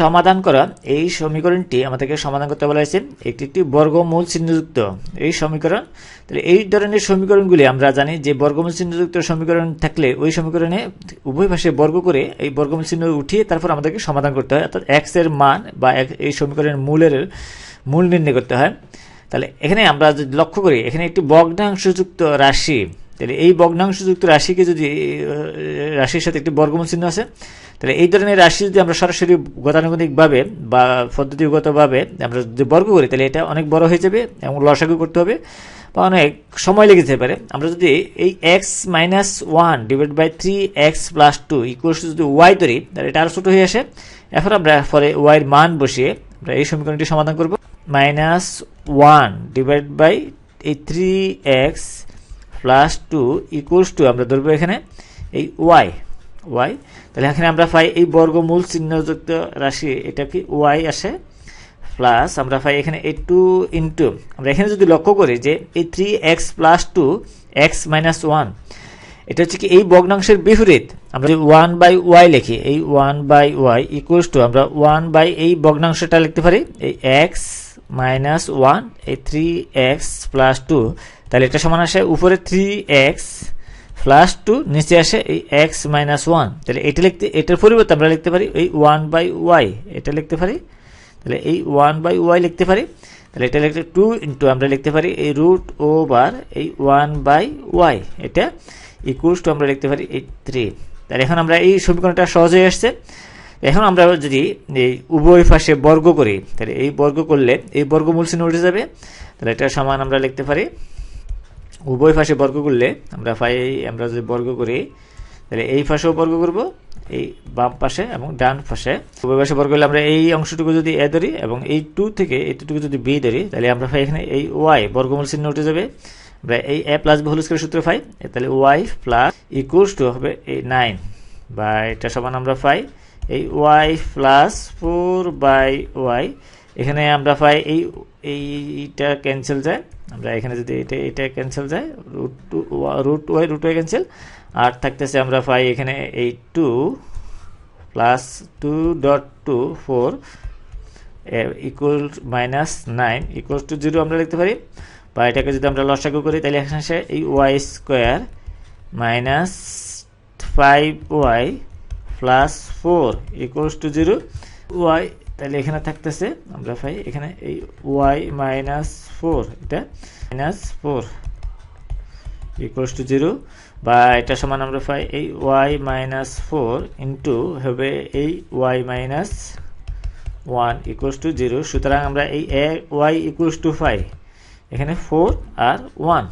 সমাধান করা, এই সমীকরণটি আমাদেরকে সমাধান করতে বলা হয়েছে। একটি একটি বর্গমূল চিহ্নযুক্ত এই সমীকরণ। তাহলে এই ধরনের সমীকরণগুলি আমরা জানি যে বর্গমূল চিহ্নযুক্ত সমীকরণ থাকলে ওই সমীকরণে উভয় পাশে বর্গ করে এই বর্গমূল চিহ্ন উঠিয়ে তারপর আমাদেরকে সমাধান করতে হয়। অর্থাৎ এক্সের মান বা এই সমীকরণের মূলের মূল নির্ণয় করতে হয়। তাহলে এখানে আমরা যদি লক্ষ্য করি, এখানে একটি ভগ্নাংশযুক্ত রাশি তাহলে এই ভগ্নাংশযুক্ত রাশিকে যদি রাশির সাথে একটি বর্গমূল চিহ্ন আছে, তাহলে এই ধরনের রাশি যদি আমরা সরাসরি গতানুগতিকভাবে বা পদ্ধতিগতভাবে আমরা যদি বর্গ করি, তাহলে এটা অনেক বড় হয়ে যাবে এবং লসাগু করতে হবে বা অনেক সময় লেগে যেতে পারে। আমরা যদি এই x minus one divide by three x plus two equals যদি ওয়াই ধরি, তাহলে এটা আরও ছোটো হয়ে আসে। এখন আমরা পরে ওয়াইয়ের মান বসিয়ে আমরা এই সমীকরণটি সমাধান করব। মাইনাস ওয়ান ডিভাইড বাই এই three x plus two equals two আমরা ধরবো এখানে এই ওয়াই ওয়াই তাহলে এখানে আমরা পাই এই বর্গমূল চিহ্নযুক্ত রাশি, এটা কি ওয়াই আসে? প্লাস আমরা পাই এখানে এই টু ইন্টু আমরা এখানে যদি লক্ষ্য করি যে এই three x plus two x minus one এটা হচ্ছে কি এই ভগ্নাংশের বিপরীত, আমরা যদি ওয়ান বাই ওয়াই লিখি, এই one by y equals two আমরা ওয়ান বাই এই ভগ্নাংশটা লিখতে পারি, এই এক্স মাইনাস ওয়ান এই থ্রি এক্স প্লাস টু তাহলে এটা সমান আসে উপরে থ্রি এক্স প্লাস টু নিচে আসে এই এক্স মাইনাস ওয়ান তাহলে এটা লিখতে, এটার পরিবর্তে আমরা লিখতে পারি এই ওয়ান বাই ওয়াই এটা লিখতে পারি, তাহলে এই ওয়ান বাই ওয়াই লিখতে পারি। তাহলে এটা লিখতে টু ইন্টু আমরা লিখতে পারি এই রুট ওভার এই ওয়ান বাই ওয়াই এটা ইকুয়ালস টু আমরা লিখতে পারি এই থ্রি তাহলে এখন আমরা এই সমীকরণটা সহজ হয়ে আসছে। এখন আমরা যদি এই উভয় পাশে বর্গ করি, তাহলে এই বর্গ করলে এই বর্গমূল চিহ্ন উঠে যাবে। তাহলে এটা সমান আমরা লিখতে পারি উভয় পাশে বর্গ করলে আমরা পাই আমরা যদি বর্গ করি, তাহলে এই পাশেও বর্গ করব, এই বাম পাশে এবং ডান পাশে। উভয় পাশে বর্গ করলে আমরা এই অংশটুকু যদি এ ধরি এবং এই টু থেকে এইটুকু যদি বি ধরি, তাহলে আমরা পাই এখানে এই ওয়াই বর্গমূল চিহ্ন উঠে যাবে। আমরা এই A plus B whole square সূত্র পাই তাহলে ওয়াই প্লাস ইকুয়ালস টু হবে এই নাইন বা এটা সমান আমরা পাই এই y plus four by y, এখানে আমরা পাই এই এইটা ক্যান্সেল যায়। আমরা এখানে যদি এটা এটা ক্যান্সেল যায় root two root y root y cancel আর থাকতেছে আমরা পাই এখানে এই two plus two dot two four equal minus nine equal to zero আমরা লিখতে পারি। বা এটাকে যদি আমরা লসাগু করি, তাহলে এখানে আসে এই y square minus five y plus four equals to zero y তাহলে এখানে থাকতেছে, আমরা পাই এখানে এই ওয়াই মাইনাস ফোর এটা minus four equals to zero বা এটা সমান আমরা পাই এই ওয়াই মাইনাস ফোর ইন্টু হবে এই y minus one equals to zero সুতরাং আমরা এই ওয়াই ইকুয়ালস টু ফাইভ এখানে ফোর আর ওয়ান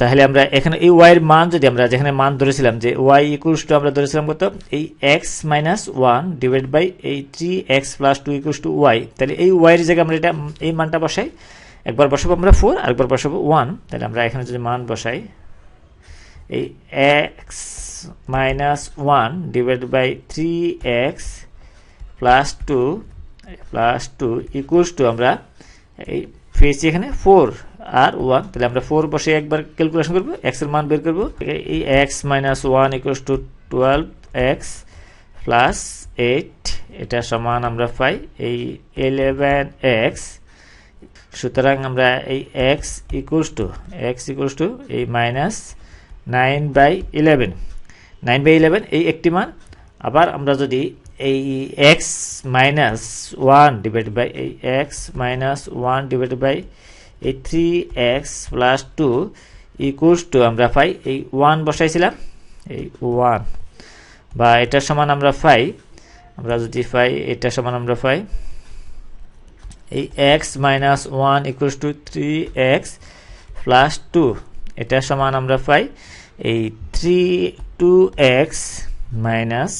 তাহলে আমরা এখানে এই ওয়াই এর মান যদি আমরা যেখানে মান ধরেছিলাম যে ওয়াই ইকুয়ালস টু আমরা ধরেছিলাম কত? এই x minus one divide by এই three x plus two equals to y তাহলে এই ওয়াই এর জায়গায় আমরা এটা, এই মানটা বসাই। একবার বসাবো আমরা ফোর আরেকবার বসাবো ওয়ান তাহলে আমরা এখানে যদি মান বসাই, এই x minus one divide by three x plus two plus two equals to আমরা এই পেয়েছি এখানে ফোর আর ওয়ান তাহলে আমরা ফোর বসে একবার ক্যালকুলেশন করব এক্সের মান বের করব। এই x minus one equals to twelve x plus eight এটা সমান আমরা পাই এই এলেভেন এক্স সুতরাং আমরা এই x equals to x equals to এই minus nine by eleven nine by eleven এই একটি মান। আবার আমরা যদি এই x minus one divide by এই x minus one divide by এই three x plus two equals to আমরা পাই এই ওয়ান বসাইছিলাম, এই ওয়ান বা এটার সমান আমরা পাই, আমরা যদি পাই এটা সমান আমরা পাই এই x minus one equals to three x plus two এটা সমান আমরা পাই এই থ্রি টু এক্স মাইনাস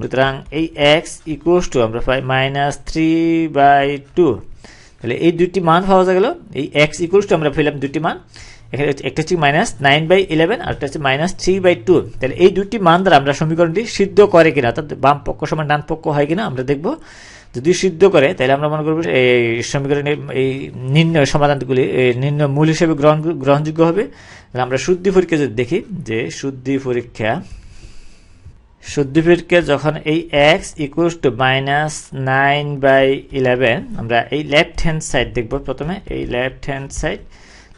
সুতরাং এই এক্স ইকুয়ালস টু আমরা পাই মাইনাস থ্রি বাই টু তাহলে এই দুটি মান পাওয়া গেল। এই এক্স ইকুয়ালস টু আমরা পেলাম দুটি মান। এখানে একটা হচ্ছে মাইনাস নাইন বাই ইলেভেন আর একটা হচ্ছে মাইনাস থ্রি বাই টু তাহলে এই দুটি মান দ্বারা আমরা সমীকরণটি সিদ্ধ করে কিনা, অর্থাৎ বাম পক্ষ সমান ডান পক্ষ হয় কিনা আমরা দেখব। যদি সিদ্ধ করে, তাহলে আমরা মনে করব এই সমীকরণের এই নির্ণয় সমাধানগুলি নির্ণয় মূল হিসেবে গ্রহণ গ্রহণযোগ্য হবে। তাহলে আমরা শুদ্ধি পরীক্ষা যদি দেখি যে শুদ্ধি পরীক্ষা শুদ্ধিপীঠকে যখন এই x equals to minus nine by eleven আমরা এই লেফট হ্যান্ড সাইড দেখব প্রথমে। এই left hand side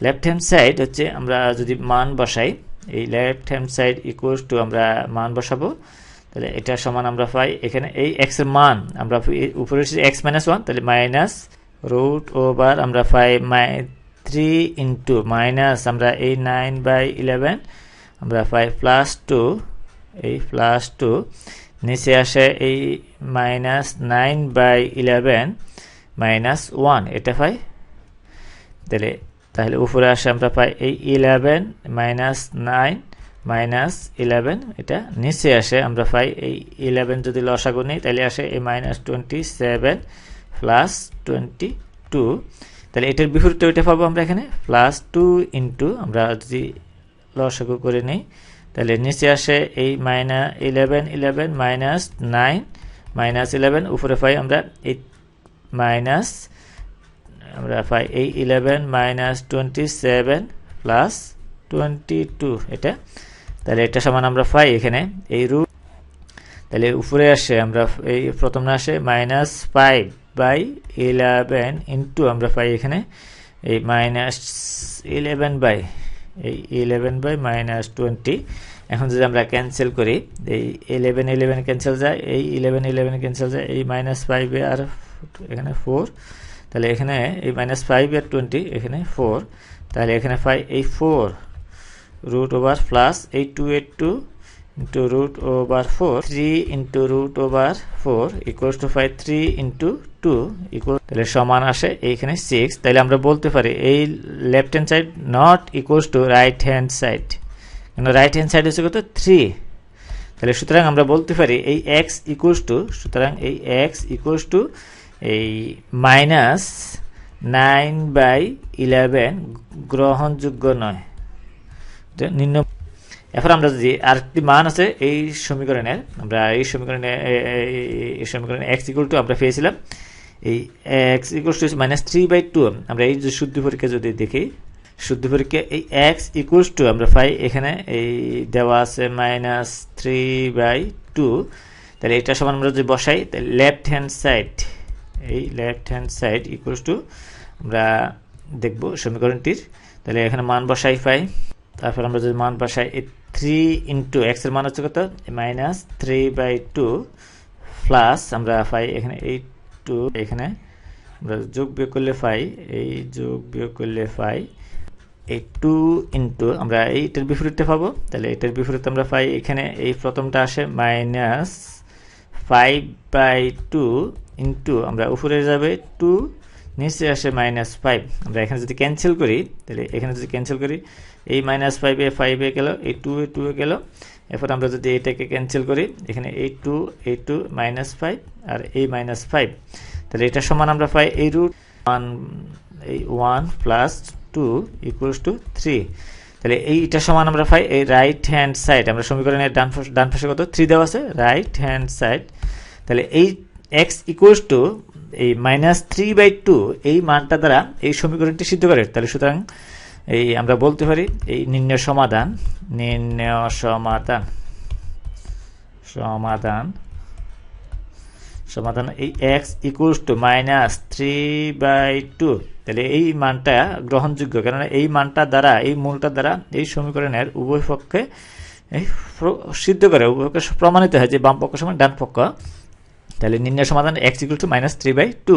left hand side হচ্ছে আমরা যদি মান বসাই, এই left hand side equals to আমরা মান বসাবো, তাহলে এটা সমান আমরা পাই। এখানে এই এক্সের মান, আমরা উপরে এক্স মাইনাস ওয়ান তাহলে মাইনাস রুট ওভার আমরা পাই মাই থ্রি ইন্টু মাইনাস আমরা এই নাইন বাই ইলেভেন আমরা পাই প্লাস টু এই প্লাস টু নিচে আসে এই minus nine by eleven minus one এটা পাই? তাহলে তাহলে উপরে আসে আমরা পাই এই eleven minus nine minus eleven এটা নিচে আসে আমরা পাই এই ইলেভেন যদি লসাগু নিই, তাহলে আসে এই minus twenty seven plus twenty two তাহলে এটার বিপরীতে ওইটা পাবো আমরা এখানে প্লাস টু ইন্টু আমরা যদি লসাগু করে নিই তাহলে নিচে আসে এই minus eleven eleven minus nine minus eleven উপরে পাই আমরা এই মাইনাস আমরা পাই এই eleven minus twenty seven plus twenty two এটা? তাহলে এটা সমান আমরা পাই এখানে, এই রুট তাহলে উপরে আসে আমরা, এই প্রথম না আসে minus five by eleven into আমরা পাই এখানে, এই মাইনাস ইলেভেন বাই এই ইলেভেন বাই মাইনাস টোয়েন্টি এখন যদি আমরা ক্যান্সেল করি, এই ইলেভেন ইলেভেন ক্যান্সেল যায়, এই ইলেভেন ইলেভেন ক্যান্সেল যায়, এই মাইনাস ফাইভে আর এখানে ফোর তাহলে এখানে এই মাইনাস ফাইভ আর টোয়েন্টি এখানে ফোর তাহলে এখানে ফাইভ এই ফোর রুট ওভার প্লাস এই two eight two into root over four three into root over four equals to five three into two equal তাহলে সমান আসে এইখানে সিক্স তাহলে আমরা বলতে পারি এই left hand side not equals to right hand side কেন রাইট হ্যান্ড সাইড হচ্ছে কত? থ্রি তাহলে সুতরাং আমরা বলতে পারি এই এক্স ইকুয়ালস টু সুতরাং এই এক্স ইকুয়ালস টু এই মাইনাস নাইন বাই ইলেভেন গ্রহণযোগ্য নয়। নিম্ন। এরপর আমরা যদি আরেকটি মান আছে এই সমীকরণের, আমরা এই সমীকরণে এই সমীকরণে এক্স ইকুয়াল টু আমরা পেয়েছিলাম। এই x equal to minus three by two আমরা এই যে শুদ্ধ পরীক্ষা যদি দেখি, শুদ্ধ পরীক্ষা এই এক্স ইকুয়ালস টু আমরা পাই এখানে, এই দেওয়া আছে মাইনাস থ্রি বাই টু তাহলে এটা সমান আমরা যদি বসাই, তাহলে লেফট হ্যান্ড সাইড এই left hand side equals to আমরা দেখব সমীকরণটির, তাহলে এখানে মান বসাই পাই, তারপর আমরা যদি মান বসাই, এই থ্রি ইন্টু এক্সের মান হচ্ছে কত? Minus three by two plus আমরা পাই এখানে এই টু এখানে আমরা যোগ বিয়োগ করলে পাই এই যোগ বিয়োগ করলে পাই এই টু ইন্টু আমরা এইটার বিপরীতটা পাবো। তাহলে এটার বিপরীত আমরা পাই, এখানে এই প্রথমটা আসে minus five by two into আমরা উপরে যাবে টু নিচে আসে মাইনাস ফাইভ আমরা এখানে যদি ক্যান্সেল করি, তাহলে এখানে যদি ক্যান্সেল করি, এই মাইনাস ফাইভে ফাইভে গেল, এই টু এ টু এ গেল এরপর আমরা যদি এটাকে ক্যান্সেল করি, এখানে এই টু এই টু মাইনাস ফাইভ আর এই মাইনাস ফাইভ তাহলে এটা সমান আমরা পাই এই রুট ওয়ান এই one plus two equals to three তাহলে এইটা সমান আমরা পাই এই রাইট হ্যান্ড সাইড আমরা সমীকরণের ডান ডান পাশে কত? থ্রি দেওয়া আছে রাইট হ্যান্ড সাইড তাহলে এই এক্স ইকুয়ালস টু এই মাইনাস থ্রি বাই টু এই মানটা দ্বারা এই সমীকরণটি সিদ্ধ করে। তাহলে সুতরাং এই আমরা বলতে পারি, এই নির্ণয় সমাধান নির্ণয় সমাধান সমাধান সমাধান, এই x equals to minus three by two তাহলে এই মানটা গ্রহণযোগ্য, কেননা এই মানটা দ্বারা, এই মূলটা দ্বারা এই সমীকরণের উভয় পক্ষে এই সিদ্ধ করে, উভয় পক্ষে প্রমাণিত হয় যে বাম পক্ষ সমান ডান পক্ষ। তাহলে নির্ণয় সমাধান x equal to minus three by two